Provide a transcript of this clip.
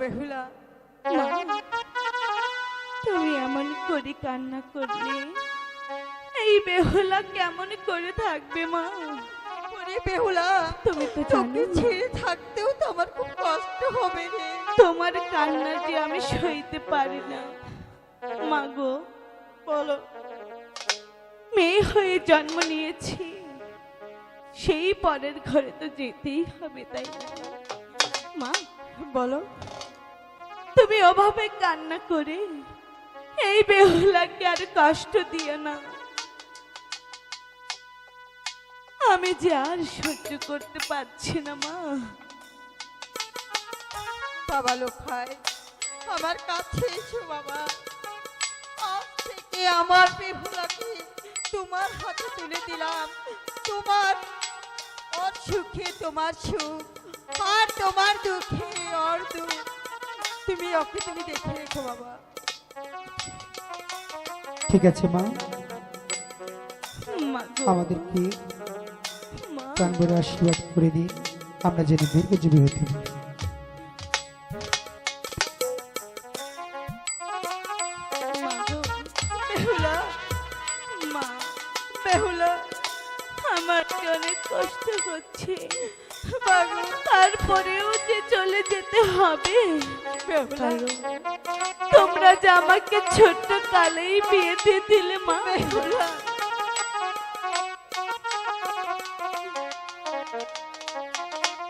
বেহুলা তুমি এমন করে কান্না করলে? এই বেহুলা কেমন করে থাকবে মা? ওরে বেহুলা তুমি তো তোকে জানো। ছেড়ে থাকতেও তো আমার খুব কষ্ট হবে রে। তোমার কান্না যে আমি সইতে পারি না। মাগো বলো মেয়ে হয়ে জন্ম নিয়েছি। সেই পরের ঘরে তো যেতেই হবে তাই মা বলো। তুমি অভাবে কান্না করে এই বেহুলাকে আর কষ্ট দিও না। আমি যে আর সহ্য করতে পারছি না, মা। বাবা লোখায়, আমার কাছে এসো বাবা। আজ থেকে আমার বেহুলাকে তোমার হাতে তুলে দিলাম। তোমার ওর সুখে তোমার সুখ, আর তোমার দুঃখে দুঃখ তুমি ওকে তুমি দেখে রেখো বাবা। ঠিক আছে মা। আমাদেরকে মা। প্রাণ ভরে আশীর্বাদ করে দিন। আমরা যেন দীর্ঘজীবী হতে পারি। আমার অনেক কষ্ট হচ্ছে। তারপরেও যে চলে যেতে হবে। তোমরা যে আমাকে ছোট্ট কালেই বিয়ে দিয়ে দিলে মা।